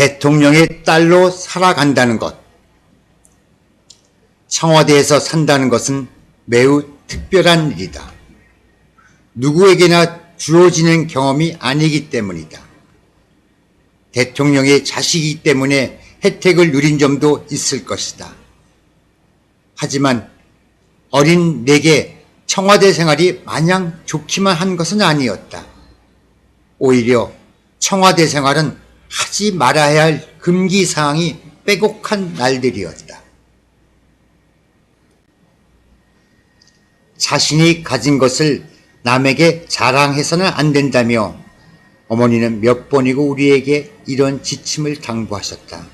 대통령의 딸로 살아간다는 것. 청와대에서 산다는 것은 매우 특별한 일이다. 누구에게나 주어지는 경험이 아니기 때문이다. 대통령의 자식이기 때문에 혜택을 누린 점도 있을 것이다. 하지만 어린 내게 청와대 생활이 마냥 좋기만 한 것은 아니었다. 오히려 청와대 생활은 하지 말아야 할 금기 사항이 빼곡한 날들이었다. 자신이 가진 것을 남에게 자랑해서는 안 된다며 어머니는 몇 번이고 우리에게 이런 지침을 당부하셨다.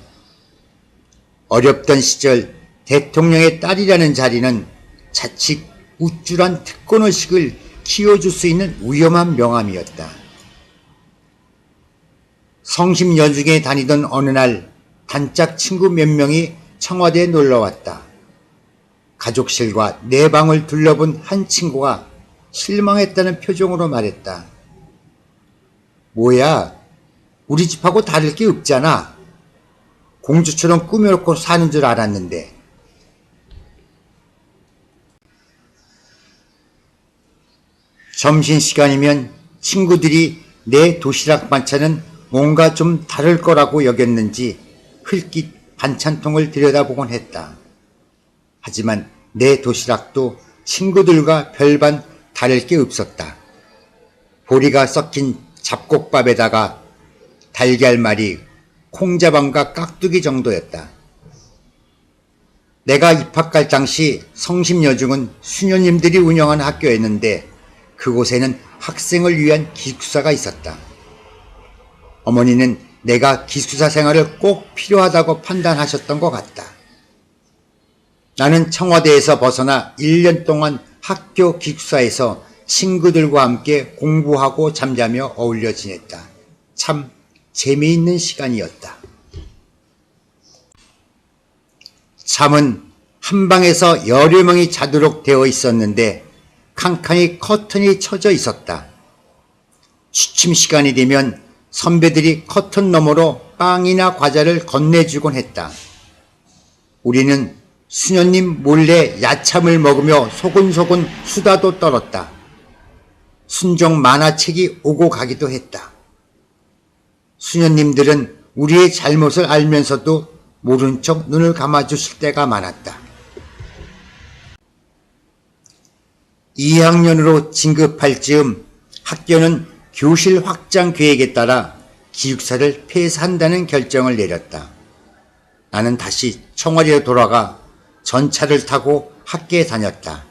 어렵던 시절 대통령의 딸이라는 자리는 자칫 우쭐한 특권의식을 키워줄 수 있는 위험한 명함이었다. 성심여중에 다니던 어느 날 단짝 친구 몇 명이 청와대에 놀러 왔다. 가족실과 내 방을 둘러본 한 친구가 실망했다는 표정으로 말했다. 뭐야, 우리 집하고 다를 게 없잖아. 공주처럼 꾸며놓고 사는 줄 알았는데. 점심시간이면 친구들이 내 도시락 반찬은 뭔가 좀 다를 거라고 여겼는지 흘낏 반찬통을 들여다보곤 했다. 하지만 내 도시락도 친구들과 별반 다를 게 없었다. 보리가 섞인 잡곡밥에다가 달걀말이, 콩자반과 깍두기 정도였다. 내가 입학할 당시 성심여중은 수녀님들이 운영한 학교였는데 그곳에는 학생을 위한 기숙사가 있었다. 어머니는 내가 기숙사 생활을 꼭 필요하다고 판단하셨던 것 같다. 나는 청와대에서 벗어나 1년 동안 학교 기숙사에서 친구들과 함께 공부하고 잠자며 어울려 지냈다. 참 재미있는 시간이었다. 잠은 한 방에서 여러 명이 자도록 되어 있었는데 칸칸이 커튼이 쳐져 있었다. 취침 시간이 되면 선배들이 커튼 너머로 빵이나 과자를 건네주곤 했다. 우리는 수녀님 몰래 야참을 먹으며 소곤소곤 수다도 떨었다. 순정 만화책이 오고 가기도 했다. 수녀님들은 우리의 잘못을 알면서도 모른 척 눈을 감아주실 때가 많았다. 2학년으로 진급할 즈음 학교는 교실 확장 계획에 따라 기숙사를 폐쇄한다는 결정을 내렸다. 나는 다시 청와대로 돌아가 전차를 타고 학교에 다녔다.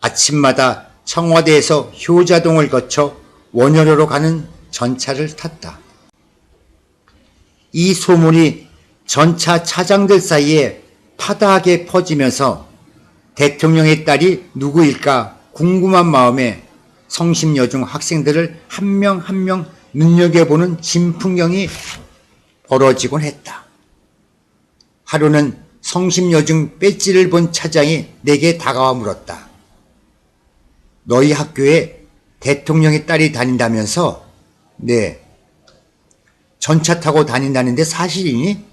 아침마다 청와대에서 효자동을 거쳐 원효로로 가는 전차를 탔다. 이 소문이 전차 차장들 사이에 파다하게 퍼지면서 대통령의 딸이 누구일까 궁금한 마음에 성심여중 학생들을 한 명 한 명 눈여겨보는 진풍경이 벌어지곤 했다. 하루는 성심여중 배지를 본 차장이 내게 다가와 물었다. 너희 학교에 대통령의 딸이 다닌다면서? 네. 전차 타고 다닌다는데 사실이니?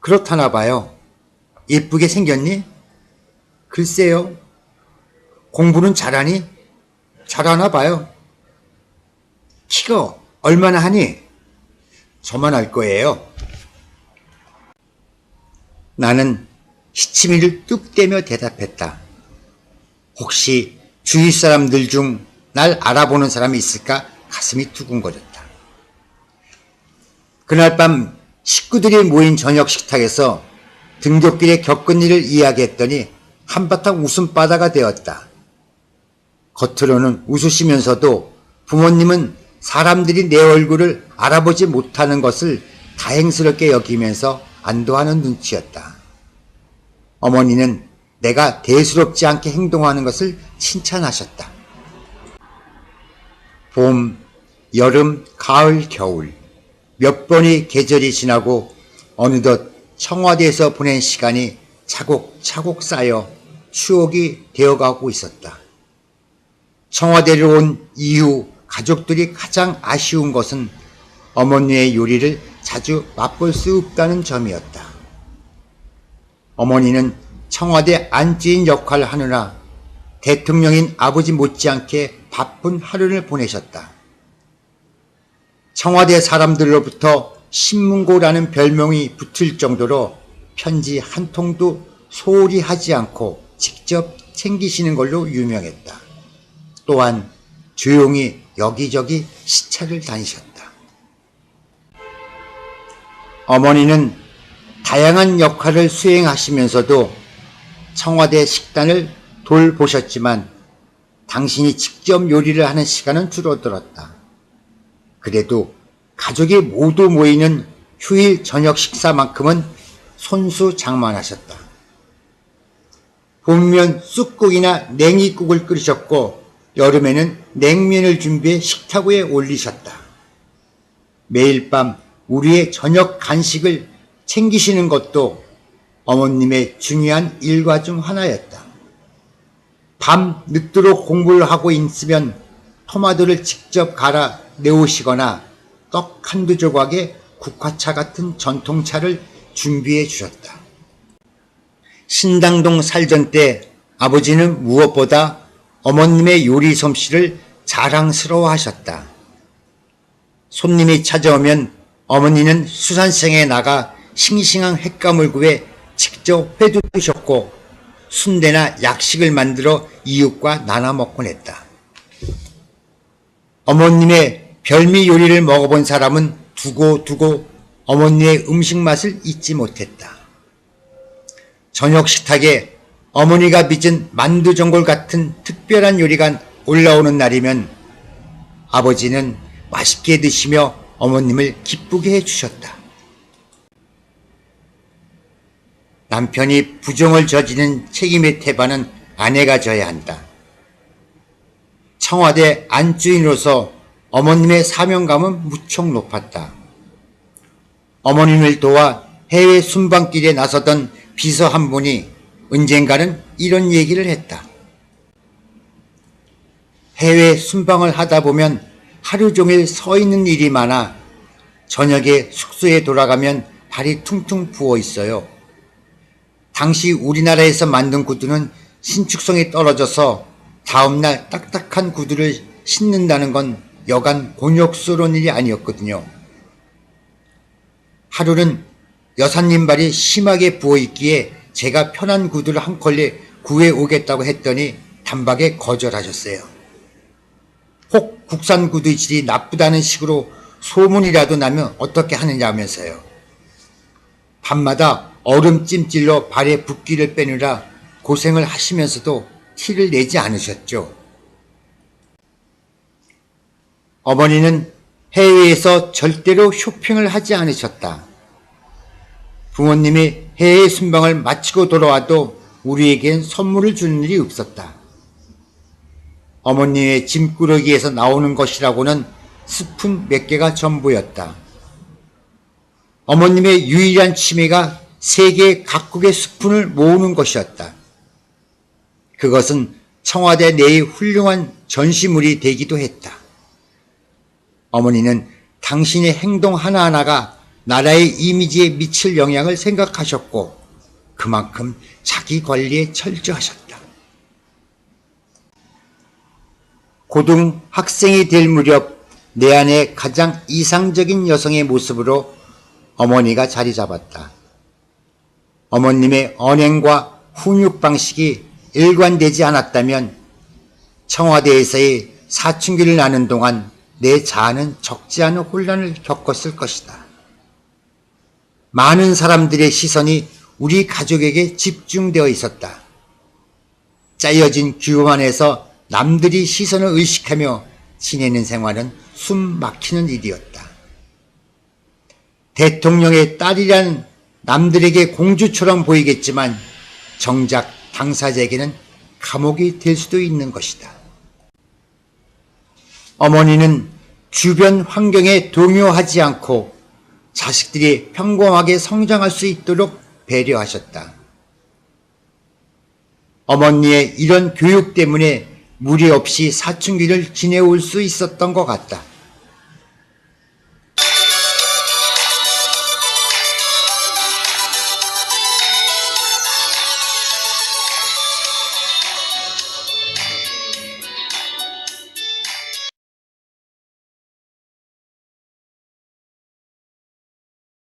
그렇다나 봐요. 예쁘게 생겼니? 글쎄요. 공부는 잘하니? 잘하나 봐요. 키가 얼마나 하니? 저만 할 거예요. 나는 시치미를 뚝 떼며 대답했다. 혹시 주위 사람들 중 날 알아보는 사람이 있을까 가슴이 두근거렸다. 그날 밤 식구들이 모인 저녁 식탁에서 등굣길에 겪은 일을 이야기했더니 한바탕 웃음바다가 되었다. 겉으로는 웃으시면서도 부모님은 사람들이 내 얼굴을 알아보지 못하는 것을 다행스럽게 여기면서 안도하는 눈치였다. 어머니는 내가 대수롭지 않게 행동하는 것을 칭찬하셨다. 봄, 여름, 가을, 겨울 몇 번의 계절이 지나고 어느덧 청와대에서 보낸 시간이 차곡차곡 쌓여 추억이 되어가고 있었다. 청와대를 온 이후 가족들이 가장 아쉬운 것은 어머니의 요리를 자주 맛볼 수 없다는 점이었다. 어머니는 청와대 안주인 역할을 하느라 대통령인 아버지 못지않게 바쁜 하루를 보내셨다. 청와대 사람들로부터 신문고라는 별명이 붙을 정도로 편지 한 통도 소홀히 하지 않고 직접 챙기시는 걸로 유명했다. 또한 조용히 여기저기 시차를 다니셨다. 어머니는 다양한 역할을 수행하시면서도 청와대 식단을 돌보셨지만 당신이 직접 요리를 하는 시간은 줄어들었다. 그래도 가족이 모두 모이는 휴일 저녁 식사만큼은 손수 장만하셨다. 봄면 쑥국이나 냉이국을 끓이셨고 여름에는 냉면을 준비해 식탁 위에 올리셨다. 매일 밤 우리의 저녁 간식을 챙기시는 것도 어머님의 중요한 일과 중 하나였다. 밤 늦도록 공부를 하고 있으면 토마토를 직접 갈아 내오시거나 떡 한두 조각에 국화차 같은 전통차를 준비해 주셨다. 신당동 살던 때 아버지는 무엇보다 어머님의 요리 솜씨를 자랑스러워 하셨다. 손님이 찾아오면 어머니는 수산생에 나가 싱싱한 구해 직접 회도 드셨고 순대나 약식을 만들어 이웃과 나눠 먹곤 했다. 어머님의 별미 요리를 먹어본 사람은 두고 두고 어머니의 음식 맛을 잊지 못했다. 저녁 식탁에 어머니가 빚은 만두전골 같은 특별한 요리가 올라오는 날이면 아버지는 맛있게 드시며 어머님을 기쁘게 해주셨다. 남편이 부정을 저지른 책임의 태반은 아내가 져야 한다. 청와대 안주인으로서 어머님의 사명감은 무척 높았다. 어머님을 도와 해외 순방길에 나서던 비서 한 분이 언젠가는 이런 얘기를 했다. 해외 순방을 하다 보면 하루 종일 서 있는 일이 많아 저녁에 숙소에 돌아가면 발이 퉁퉁 부어 있어요. 당시 우리나라에서 만든 구두는 신축성이 떨어져서 다음날 딱딱한 구두를 신는다는 건 여간 곤욕스러운 일이 아니었거든요. 하루는 여사님 발이 심하게 부어있기에 제가 편한 구두를 한 컬레 구해 오겠다고 했더니 단박에 거절하셨어요. 혹 국산 구두의 질이 나쁘다는 식으로 소문이라도 나면 어떻게 하느냐면서요. 밤마다 얼음 찜질로 발에 붓기를 빼느라 고생을 하시면서도 티를 내지 않으셨죠. 어머니는 해외에서 절대로 쇼핑을 하지 않으셨다. 부모님이 해외 순방을 마치고 돌아와도 우리에겐 선물을 주는 일이 없었다. 어머니의 짐꾸러기에서 나오는 것이라고는 스푼 몇 개가 전부였다. 어머님의 유일한 취미가 세계 각국의 스푼을 모으는 것이었다. 그것은 청와대 내의 훌륭한 전시물이 되기도 했다. 어머니는 당신의 행동 하나하나가 나라의 이미지에 미칠 영향을 생각하셨고 그만큼 자기 관리에 철저하셨다. 고등 학생이 될 무렵 내 안에 가장 이상적인 여성의 모습으로 어머니가 자리 잡았다. 어머님의 언행과 훈육 방식이 일관되지 않았다면 청와대에서의 사춘기를 나는 동안 내 자아는 적지 않은 혼란을 겪었을 것이다. 많은 사람들의 시선이 우리 가족에게 집중되어 있었다. 짜여진 규범 안에서 남들이 시선을 의식하며 지내는 생활은 숨 막히는 일이었다. 대통령의 딸이란 남들에게 공주처럼 보이겠지만 정작 당사자에게는 감옥이 될 수도 있는 것이다. 어머니는 주변 환경에 동요하지 않고 자식들이 평범하게 성장할 수 있도록 배려하셨다. 어머니의 이런 교육 때문에 무리 없이 사춘기를 지내올 수 있었던 것 같다.